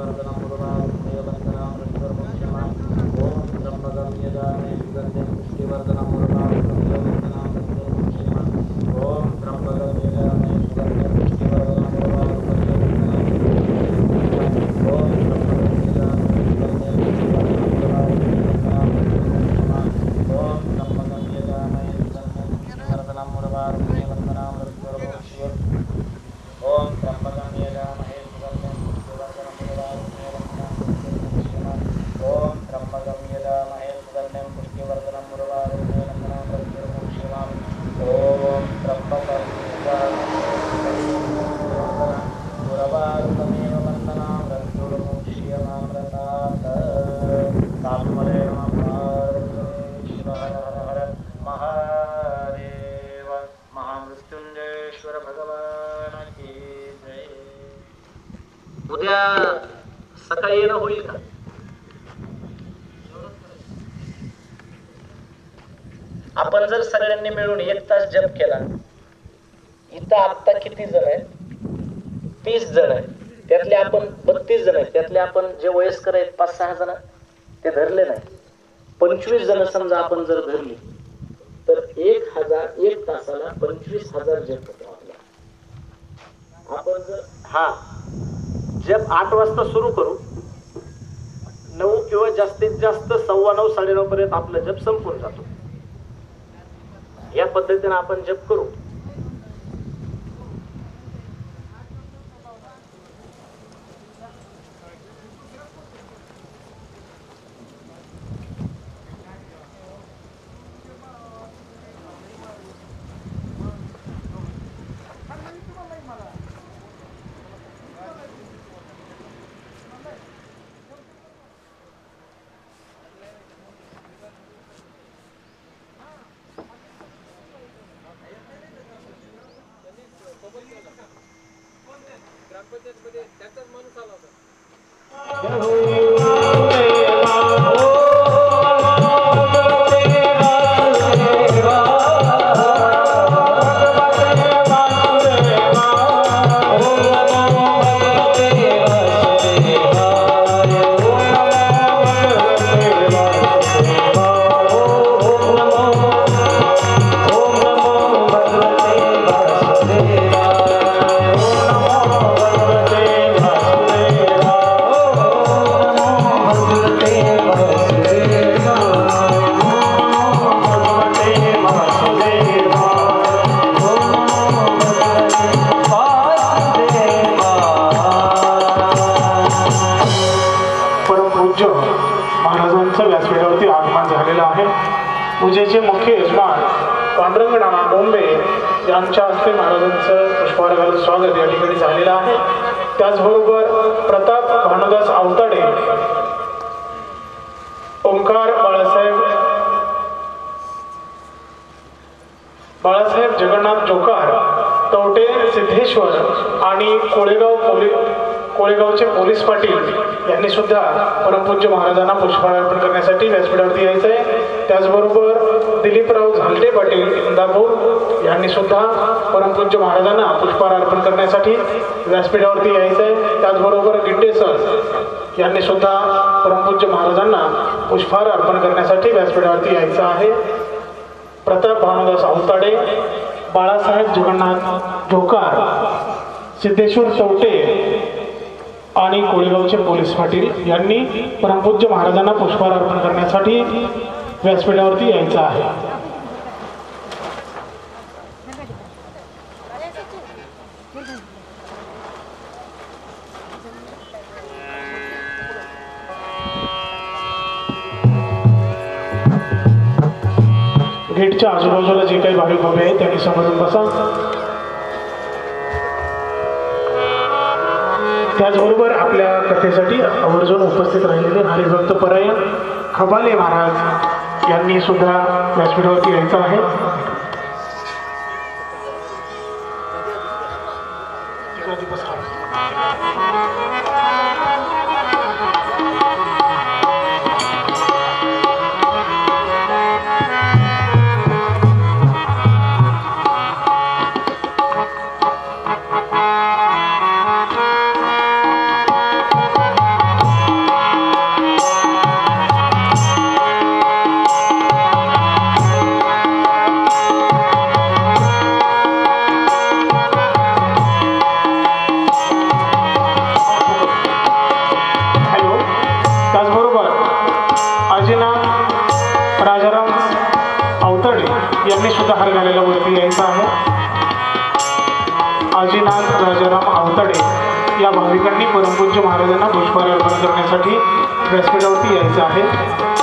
ورزقنا उद्या सकाळी येणं होईल का? आपण जर सगळ्यांनी मिळून एक तास जप केला इथं आता किती जण आहेत? तीस जण आहेत. त्यातले आपण बत्तीस जण आहेत. त्यातले आपण जे वयस्कर आहेत पाच सहा जण ते धरले नाही पंचवीस जण समजा आपण जर धरली तर एक हजार एक तासाला पंचवीस हजार जप आपला. आपण जर हा जप आठ वाजता सुरू करू. नऊ किंवा जास्तीत जास्त सव्वा नऊ साडेनऊ पर्यंत आपला जप संपून जातो. या पद्धतीने आपण जप करू. ग्रामपंचायतमध्ये त्याचाच माणूस आला होता. हो. त्याचबरोबर प्रताप भानुदास आवताडे ओंकार बाळासाहेब बाळासाहेब जगन्नाथ जोकार तवटे सिद्धेश्वर आणि कोळेगाव पोलीस कोळेगावचे पोलीस पाटील यांनी सुद्धा परमपूज्य महाराजांना पुष्पहार अर्पण करण्यासाठी व्यासपीठावरती यायचं आहे त्याचबरोबर दिलीपराव झालटे पाटील इंदापूर यांनी सुद्धा परमपूज्य महाराजांना पुष्पहार अर्पण करण्यासाठी व्यासपीठावरती यायचं आहे त्याचबरोबर गिड्डे सर यांनी सुद्धा परमपूज्य महाराजांना पुष्पहार अर्पण करण्यासाठी व्यासपीठावरती यायचं आहे. प्रताप भानुदास आवताडे बाळासाहेब जगन्नाथ जोकार सिद्धेश्वर चौटे आणि कोळेगावचे पोलीस पाटील यांनी परमपूज्य महाराजांना पुष्पहार अर्पण करण्यासाठी व्यासपीठावरती यायचं आहे. गेटच्या आजूबाजूला जे काही भाविक उभे आहेत त्यांनी समजून बसा. त्याचबरोबर आपल्या कथेसाठी आवर्जून उपस्थित राहिलेले हरिभक्त परायण खबाले महाराज यांनी सुद्धा व्यासपीठावरती यायचं आहे. महाराजांना करण्यासाठी व्यासपीठावरती यायचं आहे.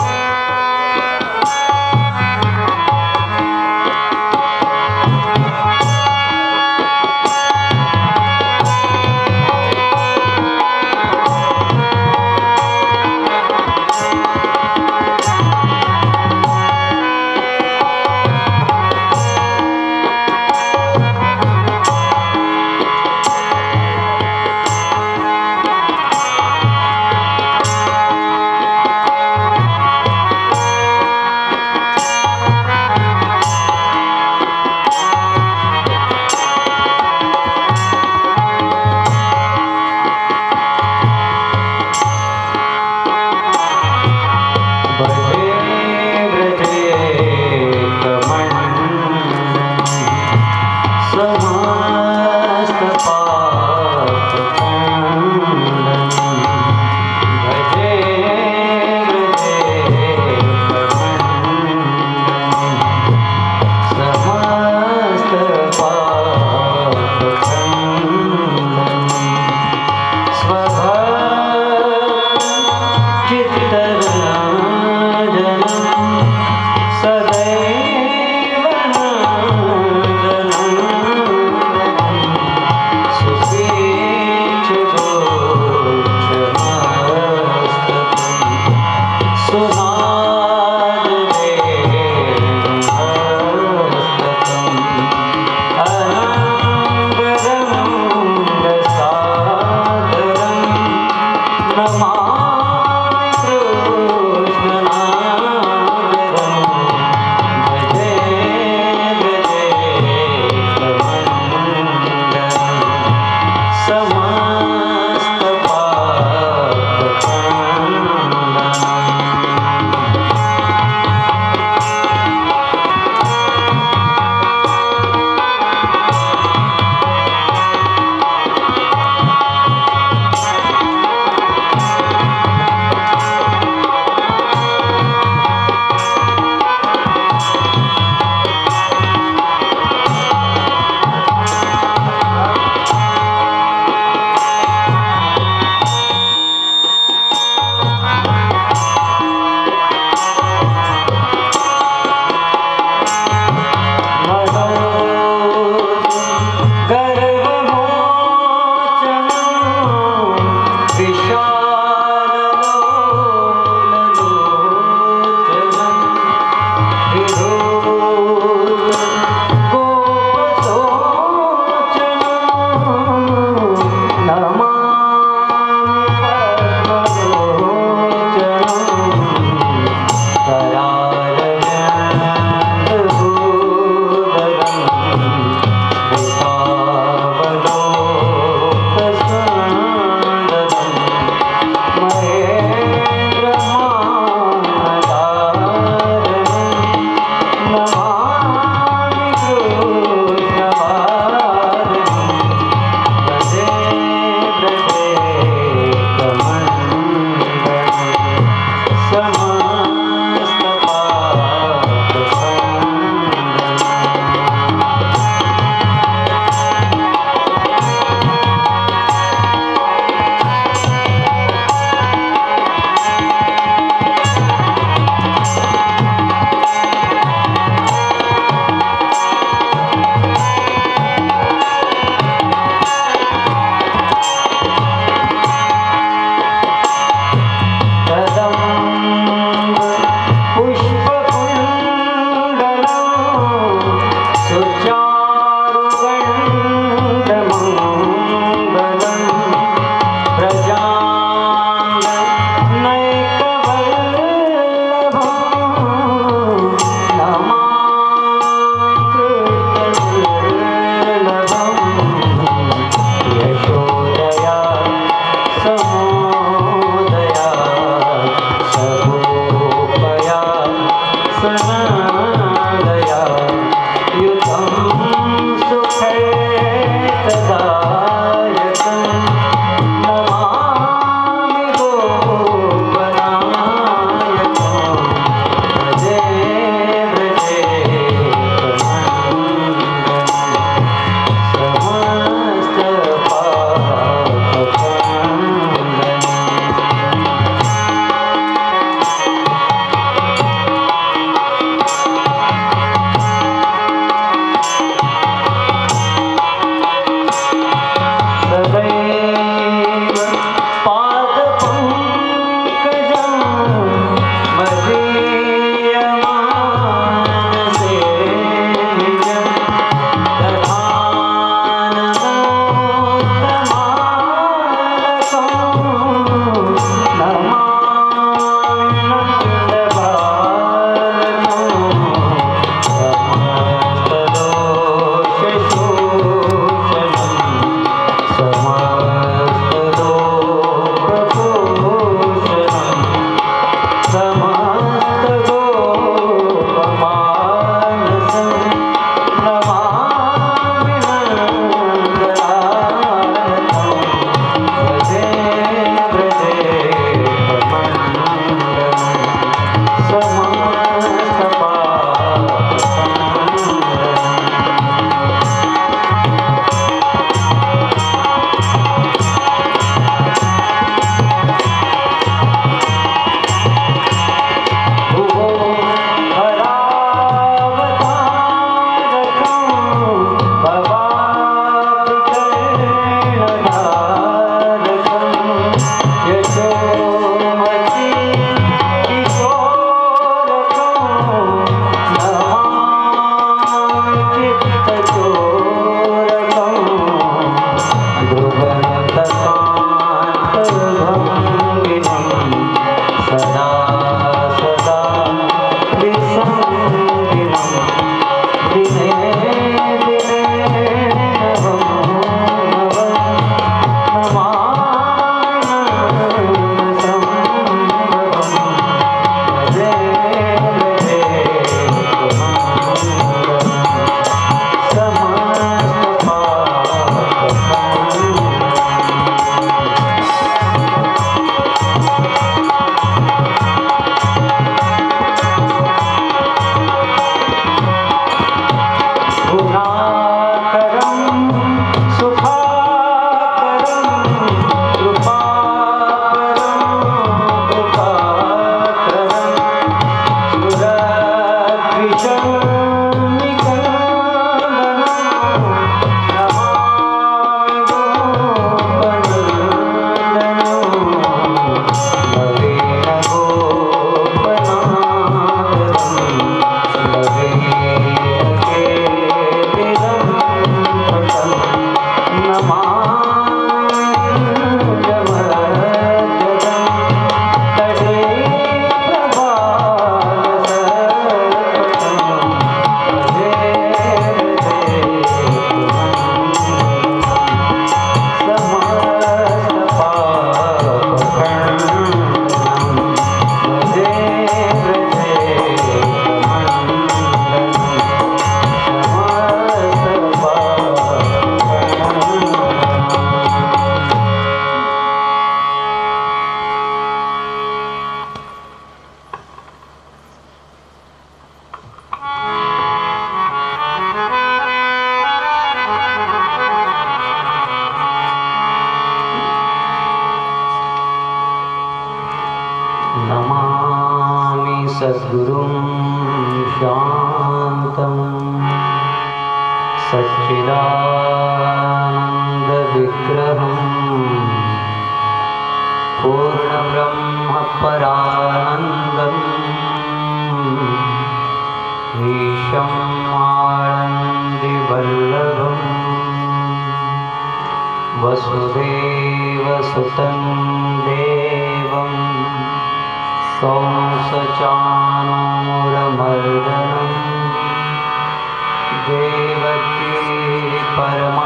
देवकी परमानन्दम्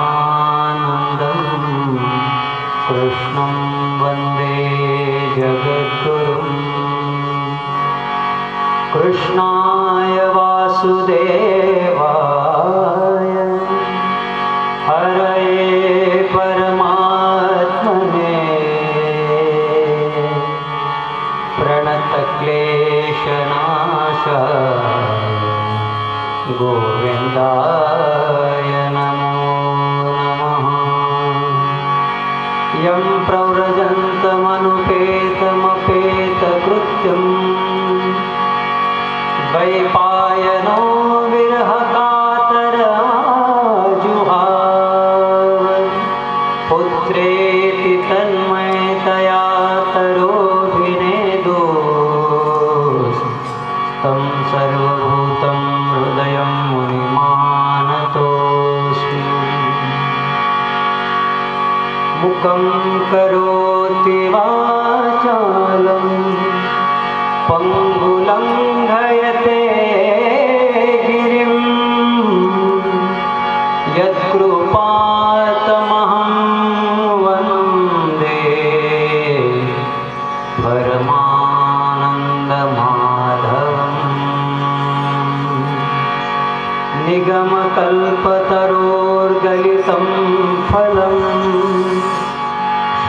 कृष्णं वन्दे जगद्गुरुम्। कृष्णाय वासुदेवाय तं सर्वभूतं हृदयं मुनिमानतोऽस्मि। मुखं करोति वाचालं पङ्गुलङ्घयते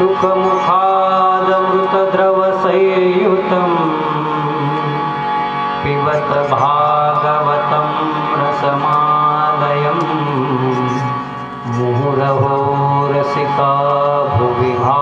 खादमृतद्रवसयुतं पिबत भागवतं रसमालयं मुहुरहो रसिका भुविभा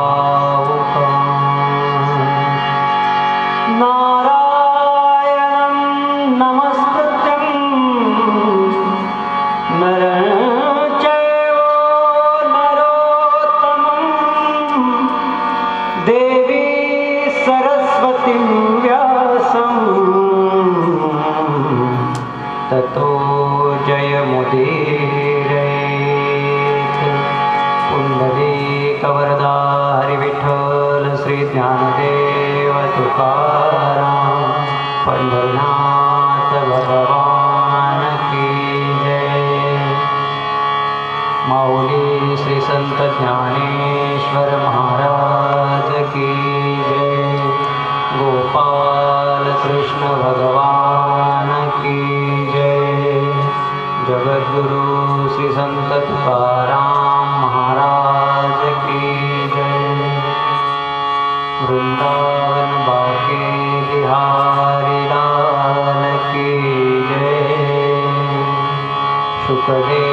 करे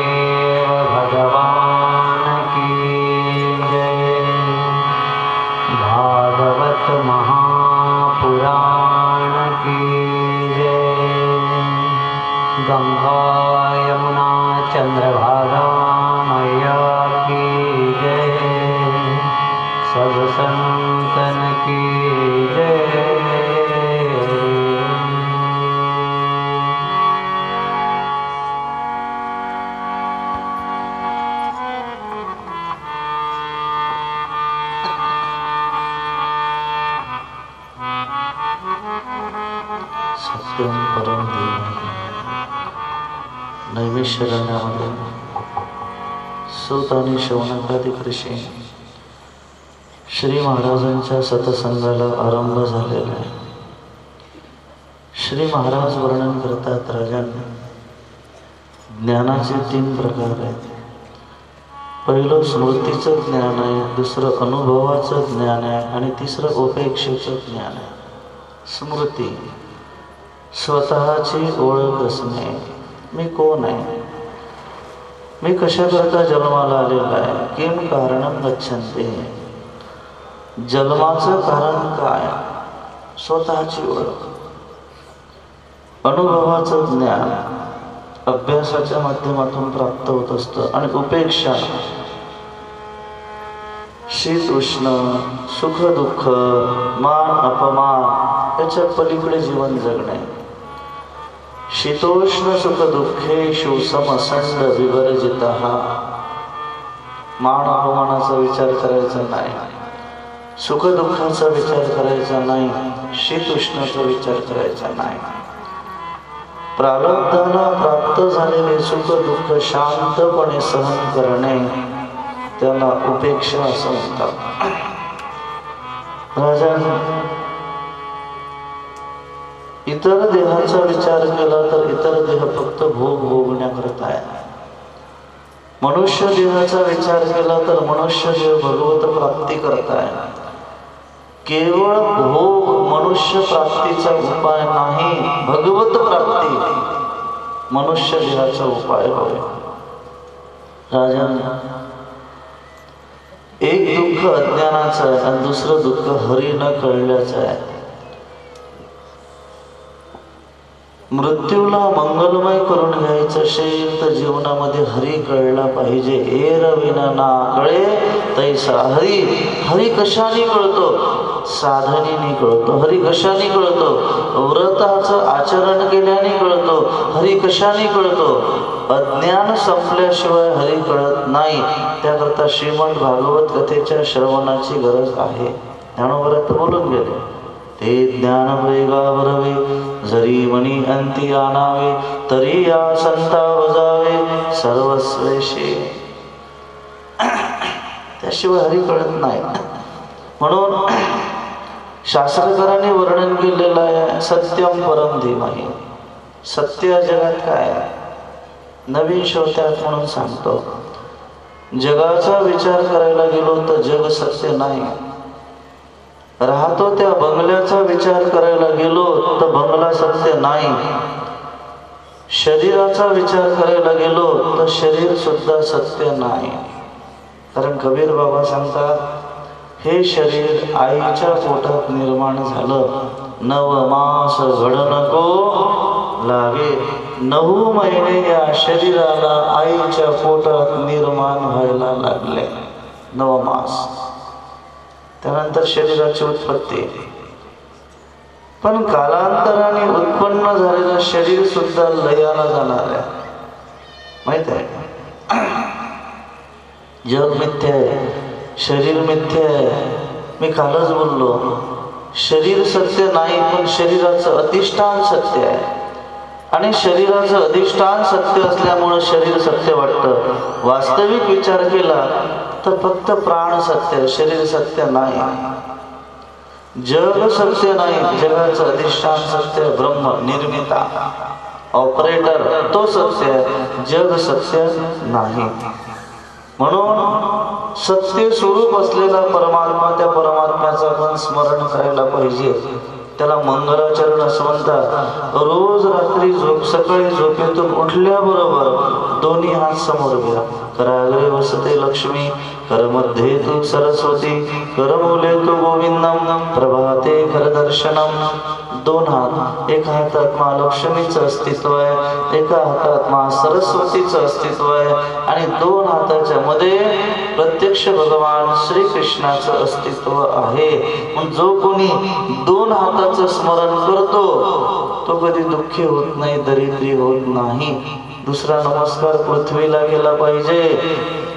सूत आणि शौनकादिक श्री महाराजांच्या सतसंगाला आरंभ झालेला आहे. श्री महाराज वर्णन करतात राजांना. ज्ञानाचे तीन प्रकार आहेत. पहिलं स्मृतीचं ज्ञान आहे दुसरं अनुभवाचं ज्ञान आहे आणि तिसरं उपेक्षेचं ज्ञान आहे. स्मृती. स्वतःची ओळख असणे. मी कोण आहे? मी कशाकरता जन्माला आलेला आहे? किम कारण गच्छन्ते. जन्माचं कारण काय? स्वतःची ओळख. अनुभवाचं ज्ञान अभ्यासाच्या माध्यमातून प्राप्त होत असतं आणि उपेक्षा. शीत उष्ण सुख दुःख मान अपमान याच्या पलीकडे जीवन जगणे. शीतोष्ण सुख दुःखेषु समसंग विवर्जित. मान अपमानाचा विचार करायचा नाही. सुख दुःखाचा विचार करायचा नाही. शीतोष्णाचा विचार करायचा नाही. प्रारब्धाला प्राप्त झालेले सुख दुःख शांतपणे सहन करणे त्याला उपेक्षा असं म्हणतात. राजा इतर देहाचा विचार केला तर इतर देह फक्त भोग भोगण्याकरता आहे. मनुष्य देहाचा विचार केला तर मनुष्य देह भगवत प्राप्ती करताय केवळ भोग मनुष्य प्राप्तीचा उपाय नाही भगवत प्राप्ती मनुष्य देहाचा उपाय होय. राजा एक दुःख अज्ञानाचं आहे आणि दुसरं दुःख हरी न कळल्याचं आहे. मृत्यूला मंगलमय करून घ्यायचं असेल तर जीवनामध्ये हरी कळला पाहिजे. एर विना ना कळे तैसा हरी. हरी कशाने कळतो? साधनेने कळतो. हरी कशाने कळतो? व्रताचं आचरण केल्याने कळतो. हरी कशाने कळतो? अज्ञान संपल्याशिवाय हरी कळत नाही. त्याकरता श्रीमद भागवत कथेच्या श्रवणाची गरज आहे. ज्ञानोबरात बोलून गेले. ते ज्ञान वेगा भरवे जरी मणी अंती आणावे तरी या संता वजावे सर्वस्वेशे. त्याशिवाय हरी कळत नाही. म्हणून शास्त्रकारांनी वर्णन केलेलं आहे सत्यम परम धीमही. सत्य जगात काय? नवीन श्रोत्यात म्हणून सांगतो जगाचा विचार करायला गेलो तर जग सत्य नाही. राहतो त्या बंगल्याचा विचार करायला गेलो तर बंगला सत्य नाही. शरीराचा विचार करायला गेलो तर शरीर सुद्धा सत्य नाही. कारण कबीर बाबा सांगतात हे शरीर आईच्या पोटात निर्माण झालं. नव मास घड नको लागे. नऊ महिने या शरीराला आईच्या पोटात निर्माण व्हायला लागले. नव मास. त्यानंतर शरीराची उत्पत्ती पण कालांतराने उत्पन्न झालेलं शरीर सुद्धा लयाला जाणार आहे माहीत आहे जग मिथ्य आहे शरीर मिथ्य आहे. मी कालच बोललो शरीर सत्य नाही पण शरीराचं अधिष्ठान सत्य आहे. आणि शरीराचं अधिष्ठान सत्य असल्यामुळं शरीर सत्य वाटतं. वास्तविक विचार केला तर फक्त प्राण सत्य शरीर सत्य नाही. जग सत्य नाही जगाचं अधिष्ठान सत्य ब्रह्म निर्मिता. ऑपरेटर तो सत्य आहे जग सत्य नाही. म्हणून सत्य स्वरूप असलेला परमात्मा त्या परमात्म्याचं आपण स्मरण करायला पाहिजे. त्याला मंगलाचरण असं म्हणतात रोज रात्री झोप सकाळी झोपेतून उठल्याबरोबर दोन्ही हात समोर घ्या. कराग्रे वसते लक्ष्मी करमध्ये तू सरस्वती करमूले तू गोविंदम प्रभाते करदर्शनम दोन हात. एका हातात मा लक्ष्मीचं अस्तित्व आहे एका हातात मा सरस्वतीचं अस्तित्व आहे आणि दोन हाताच्या मध्ये प्रत्यक्ष भगवान श्रीकृष्णाचं अस्तित्व आहे. पण जो कोणी दोन हाताचं स्मरण करतो तो कधी दुःखी होत नाही दरिद्री होत नाही. दुसरा नमस्कार पृथ्वीला केला पाहिजे.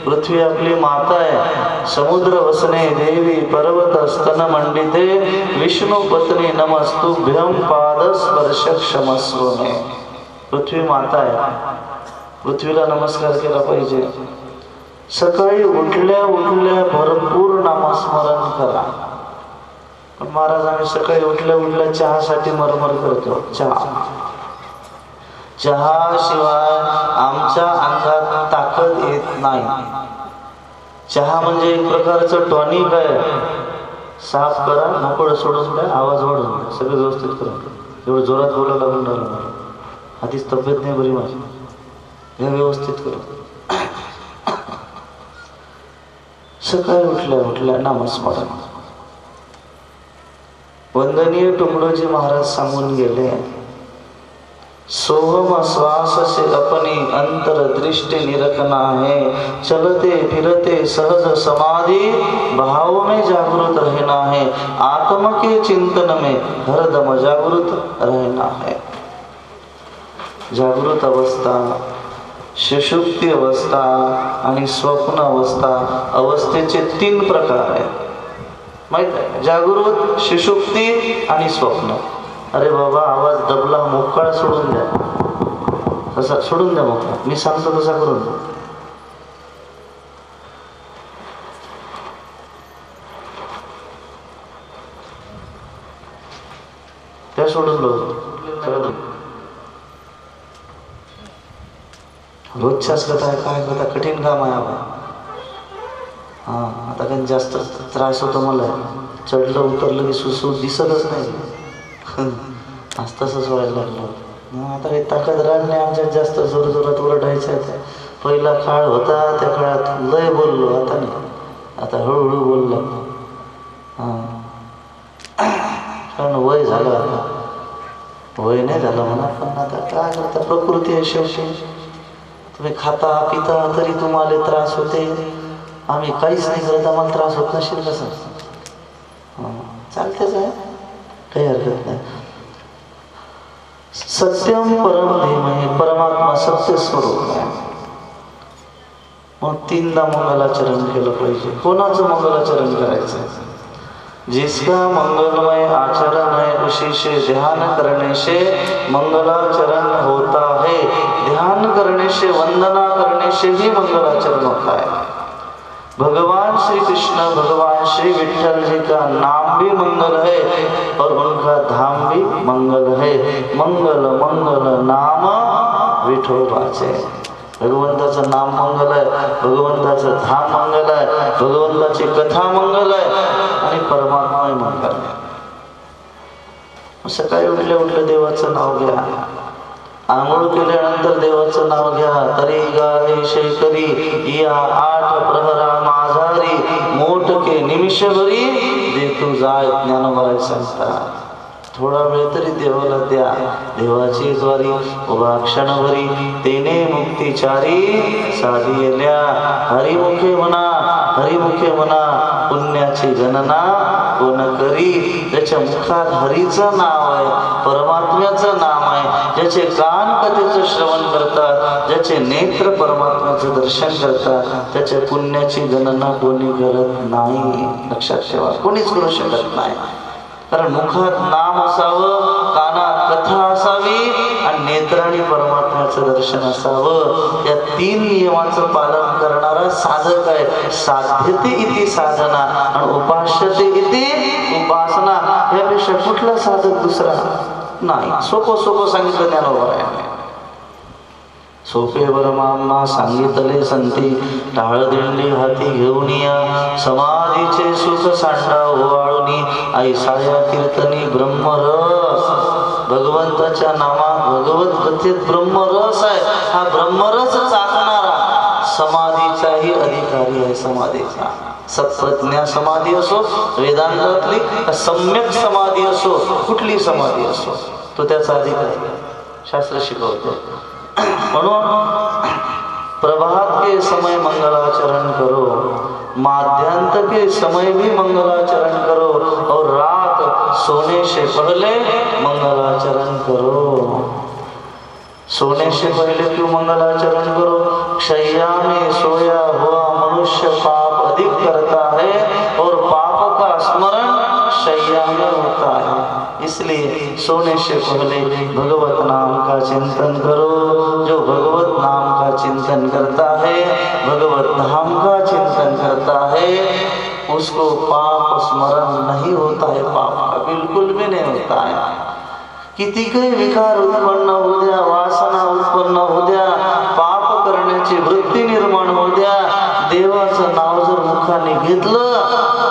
पृथ्वी आपली माता आहे. समुद्र वसने देवी पर्वत स्तन मंडिते. विष्णू पत्नी नमस्तुभ्यम पाद स्पर्श क्षमस्वने पृथ्वी माता आहे. पृथ्वीला नमस्कार केला पाहिजे. सकाळी उठल्या उठल्या भरपूर नामस्मरण करा. पण महाराज आम्ही सकाळी उठल्या उठल्या चहासाठी मरमर करतो. चहा. चहाशिवाय आमच्या अंगात ताकद येत नाही. चहा म्हणजे एक प्रकारचं टॉनिक आहे. साफ करा नकोड सोडून द्या आवाज वाढून द्या सगळं व्यवस्थित करा. एवढं जोरात बोलायला लागून राहिलं मला. आधीच तब्येत नाही बरी माझी. हे व्यवस्थित करा. सकाळी उठल्या उठल्या नामस्मरण वंदनीय टुकडोजी महाराज सांगून गेले सोहम श्वास से अपनी अंतर दृष्टि निरखना है। चलते फिरते सहज समाधि भाव में जागृत रहना है। आत्म के चिंतन में हरदम जागृत रहना है। जागृत अवस्था सुषुप्ती अवस्था आणि स्वप्न अवस्था अवस्थेचे तीन प्रकार आहेत। माहीत आहे? जागृत सुषुप्ती आणि स्वप्न। अरे बाबा आवाज दबला मोकळा सोडून द्या. तसा सोडून द्या मोकळा. मी सांगतो तसा करून. द्या. त्या सोडून लो रोजच्याच कथा आहे काय कथा कठीण काम आहे आपण हा आता काही जास्त त्रास होतो मला. चढलं उतरलं की सुसू दिसतच नाही. आज तसंच व्हायला लागलं. मग आता काही ताकद राहिली नाही आमच्यात जास्त जोर जोरात ओरडायचं आहे पहिला काळ होता त्या काळात लय बोललो आता नाही. आता हळूहळू बोललो. कारण वय झालं आता. वय नाही झालं म्हणा पण आता काय करता प्रकृती आहे शेवटी. तुम्ही खाता पिता तरी तुम्हाला त्रास होते. आम्ही काहीच नाही करत आम्हाला त्रास होत नसेल कसं? चालतेच आहे. काही हरकत नाही. सत्यम परम धीमहि परमात्मा सत्य स्वरूप. आहे मग तीनदा मंगलाचरण केलं पाहिजे. कोणाचं मंगलाचरण करायचं? जिसका मंगलमय आचरण है ध्यान करण्याचे मंगलाचरण होता है ध्यान करण्याचे वंदना करण्याचेही मंगलाचरण होता है भगवान श्री कृष्ण भगवान श्री विठल जी का नाम भी मंगल है और उनका धाम भी मंगल है मंगल मंगल नाम विठोबाचे. भगवंताचं नाम मंगल आहे भगवंताचं धाम मंगल आहे भगवंताची कथा मंगल आहे आणि परमात्मा मंगल आहे. सकाळी उठल्या उठल्या देवाचं नाव घ्या. आंघोळ केल्यानंतर देवाचं नाव घ्या. तरी गाय शेकरी या आठ प्रहरा माझारी मोठके निमिषभरी दे तू जाय ज्ञानमराय सांगता. थोडा वेळ तरी देवाला द्या. देवाची ज्वारी उभा क्षणभरी तेने मुक्तिचारी साधी येल्या हरिमुखे म्हणा हरिमुखे म्हणा पुण्याची गणना कोण करी? त्याच्या मुखात हरीचं नाव आहे परमात्म्याचं नाम आहे. ज्याचे कान कथेचं श्रवण करतात ज्याचे नेत्र परमात्म्याचे दर्शन करतात त्याच्या पुण्याची गणना कोणी करत नाही. लक्षात ठेवा कोणीच करू शकत नाही. कारण मुखात नाम असावं कानात कथा असावी आणि नेत्राने परमात्म्याचं दर्शन असावं. या तीन नियमाचं पालन करणारा साधक आहे. साध्यते इति साधना आणि उपास्यते इति उपासना. यापेक्षा कुठला साधक दुसरा? नाही. सोपं सोपं सांगितलं ज्ञानोबर आहे सोपे बरमांना सांगितले संती टाळ दिंडी हाती घेऊन या. समाधीचे सुख सांडा ओवाळूनी ऐसाया कीर्तनी ब्रह्मरस. भगवंताच्या नामात भगवत कथेत ब्रह्मरस आहे. हा ब्रह्मरस चाकणारा समाधीचाही अधिकारी आहे समाधीचा. सत्प्रज्ञा समाधी असो वेदांतातली सम्यक समाधी कुठली समाधी असो तो त्याचा अधिकारी. शास्त्र शिकवतो म्हणून प्रभात के समय मंगलाचरण करो माध्यांत के समय भी मंगलाचरण करो, और रात सोने से पहले मंगलाचरण करो सोने से पहले क्यों मंगलाचरण करो शैया में सोया हुआ मनुष्य पाप अधिक करता है, और पाप का स्मरण शैया में सोने से पहले भगवत नाम का चिंतन करो? जो भगवत नाम का चिंतन करता है भगवत धाम का चिंतन करता है उसको पाप स्मरण नहीं होता है। पाप का बिल्कुल भी नहीं होता है। किती काही विकार उत्पन्न होऊ द्या वासना उत्पन्न होऊ द्या पाप करण्याची वृत्ती निर्माण होऊ द्या देवाचं नाव जर मुखाने घेतलं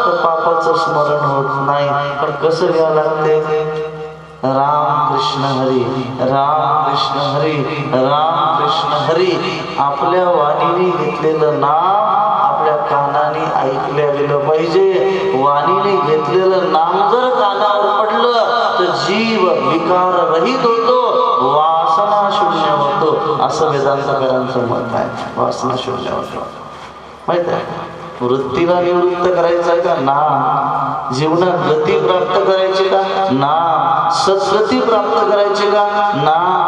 तर पापाचं स्मरण होत नाही. पण कसं घ्यावं लागते? राम कृष्ण हरी राम कृष्ण हरी राम कृष्ण हरी. आपल्या वाणीने घेतलेलं नाम आपल्या कानाने ऐकल्या गेलं पाहिजे. वाणीने घेतलेलं नाम जर कानावर पडलं तर जीव विकार रहित होतो वासना शून्य होतो. असं वेदांतकरांचं मत आहे. वासना शून्य होतो. माहीत आहे? वृत्तीला निवृत्त करायचं आहे का? ना. जीवनात गती प्राप्त करायची का? ना. सद्गती प्राप्त करायची का? ना.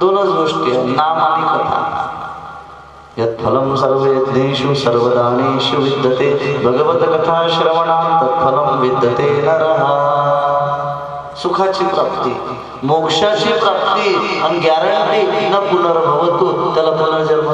दोनच गोष्टी आहेत नाम आणि कथा. यत् फलं सर्व यज्ञेषु सर्वदानेषु विद्यते. भगवत कथा श्रवणात तत्फलं विद्यते नरः. सुखाची प्राप्ती मोक्षाची प्राप्ती आणि गॅरंटी न पुनर्भवतो त्याला पुनर्जन्म